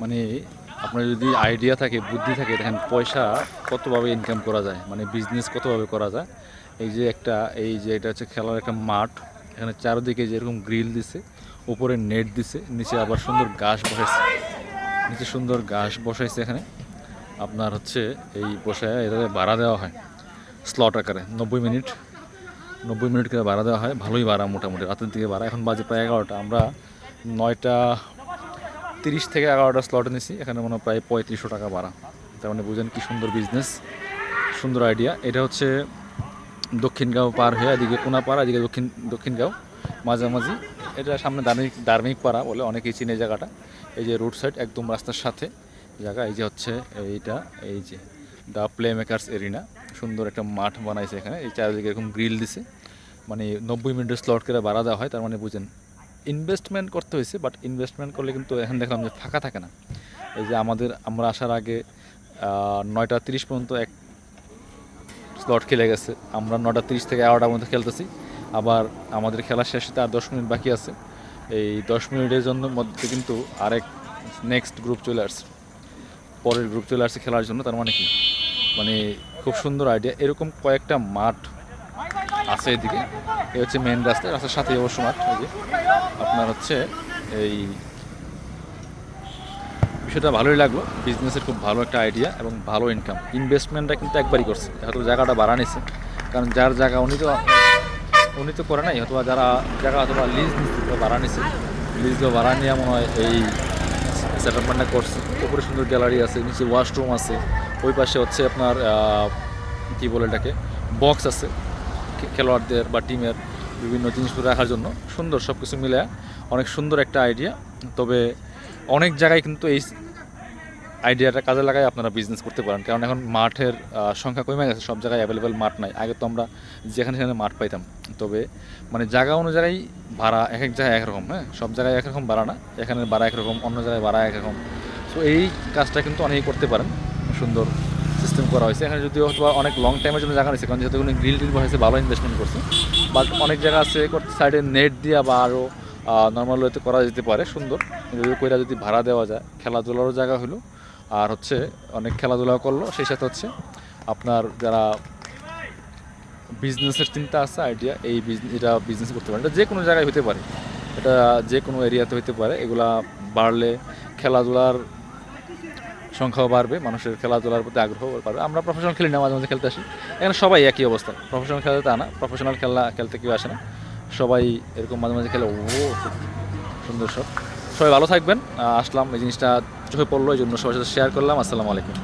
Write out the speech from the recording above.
মানে আপনার যদি আইডিয়া থাকে, বুদ্ধি থাকে, দেখেন পয়সা কতভাবে ইনকাম করা যায় মানে বিজনেস কতভাবে করা যায়। এই যে একটা, এই যে এটা হচ্ছে খেলার একটা মাঠ, এখানে চারদিকে যেরকম গ্রিল দিছে, উপরে নেট দিছে, নিচে আবার সুন্দর ঘাস বসাইছে, নিচে সুন্দর ঘাস বসাইছে এখানে। আপনার হচ্ছে এই বসায় এটাতে ভাড়া দেওয়া হয় স্লট আকারে, নব্বই মিনিট নব্বই মিনিট করে ভাড়া দেওয়া হয়, ভালোই ভাড়া মোটামুটি, রাতের দিকে ভাড়া, এখন বাজে প্রায় এগারোটা, আমরা নয়টা তিরিশ থেকে এগারোটা স্লটে নিছি এখানে মনে প্রায় পঁয়ত্রিশশো টাকা ভাড়া। তার মানে বুঝেন কি সুন্দর বিজনেস সুন্দর আইডিয়া এটা হচ্ছে দক্ষিণগাঁও পার হয়ে এদিকে কোনাপাড়া এদিকে দক্ষিণ, দক্ষিণগাঁও, মাঝামাঝি। এটা সামনে ধার্মিক ধার্মিক পাড়া বলে অনেকেই চিনে জায়গাটা। এই যে রোড সাইড একদম রাস্তার সাথে জায়গা। এই যে হচ্ছে এইটা, এই যে দ্য প্লে মেকার্স এরিনা সুন্দর একটা মাঠ বানাইছে এখানে। এই চারিদিকে এরকম গ্রিল দিছে। মানে নব্বই মিনিটের স্লট করে ভাড়া দেওয়া হয়। তার মানে বুঝেন ইনভেস্টমেন্ট করতে হয়েছে বাট ইনভেস্টমেন্ট করলে কিন্তু এখন দেখলাম যে ফাঁকা থাকে না। এই যে আমাদের, আমরা আসার আগে নয়টা তিরিশ পর্যন্ত এক স্লট খেলে গেছে। আমরা নটা তিরিশ থেকে এগারোটার মধ্যে খেলতেছি। আবার আমাদের খেলা শেষে আর দশ মিনিট বাকি আছে। এই দশ মিনিটের জন্য মধ্যে কিন্তু আরেক নেক্সট গ্রুপ চলে আসছে। পরের গ্রুপ চলে আসছে খেলার জন্য, তার মানে কি? মানে খুব সুন্দর আইডিয়া এরকম কয়েকটা মাঠ আছে এদিকে। এই হচ্ছে মেন রাস্তা রাস্তার সাথে অবশ্য মাঠ, এই যে আপনার হচ্ছে এই বিষয়টা ভালোই লাগল। বিজনেসের খুব ভালো একটা আইডিয়া এবং ভালো ইনকাম ইনভেস্টমেন্টটা কিন্তু একবারই করছে। হয়তো জায়গাটা বাড়া নিছে। কারণ যার জায়গা উনি তো উনি তো করে নাই, অথবা যারা জায়গা অথবা লিজ নিচ্ছে বাড়া নিছে। লিজ দিয়ে ভাড়া নিয়ে মনে হয় এই সেটেলমেন্টটা করছে। উপরে সুন্দর গ্যালারি আছে, নিচে ওয়াশরুম আছে। ওই পাশে হচ্ছে আপনার কী বলে এটাকে? বক্স আছে। খেলোয়াড়দের বা টিমের বিভিন্ন জিনিসগুলো রাখার জন্য সুন্দর সব কিছু মিলে অনেক সুন্দর একটা আইডিয়া তবে অনেক জায়গায় কিন্তু এই আইডিয়াটা কাজে লাগায় আপনারা বিজনেস করতে পারেন। কারণ এখন মাঠের সংখ্যা কমে গেছে, সব জায়গায় অ্যাভেলেবেল মাঠ নাই। আগে তো আমরা যেখানে সেখানে মাঠ পাইতাম। তবে মানে জায়গা অনুযায়ী ভাড়া এক এক জায়গায় একরকম হ্যাঁ? সব জায়গায় একরকম ভাড়া না। এখানে ভাড়া একরকম অন্য জায়গায় ভাড়া একরকম সো এই কাজটা কিন্তু অনেকেই করতে পারেন। সুন্দর সিস্টেম করা হয়েছে। এখানে যদিও হয়তো অনেক লং টাইমের জন্য জায়গা নিয়েছে কারণ যেহেতু কোনো গ্রিল টিল হয়েছে, ভালো ইনভেস্টমেন্ট করছে। বাট অনেক জায়গা আছে সাইডে নেট দিয়া বা আরও নর্মাল ওয়েতে করা যেতে পারে, সুন্দর। যদি কইরা যদি ভাড়া দেওয়া যায়, খেলাধুলারও জায়গা হলো। আর হচ্ছে, অনেক খেলাধুলাও করল। সেই সাথে হচ্ছে, আপনার যারা বিজনেসের চিন্তা আছে আইডিয়া এই এটা বিজনেস করতে পারে। এটা যে কোনো জায়গায় হতে পারে। এটা যে কোনো এরিয়াতে হতে পারে। এগুলা বাড়লে খেলাধুলার সংখ্যাও বাড়বে, মানুষের খেলাধুলার প্রতি আগ্রহ বাড়বে। আমরা প্রফেশনাল খেলি না, মাঝে মাঝে খেলতে আসি। এখানে সবাই একই অবস্থা। প্রফেশনাল খেলতে তা না প্রফেশনাল খেলা খেলতে কেউ আসে না। সবাই এরকম মাঝে মাঝে খেলে ও সুন্দর সব সবাই ভালো থাকবেন। আসলাম, এই জিনিসটা চোখে পড়ল, এই জন্য সবার সাথে শেয়ার করলাম। আসসালামু আলাইকুম।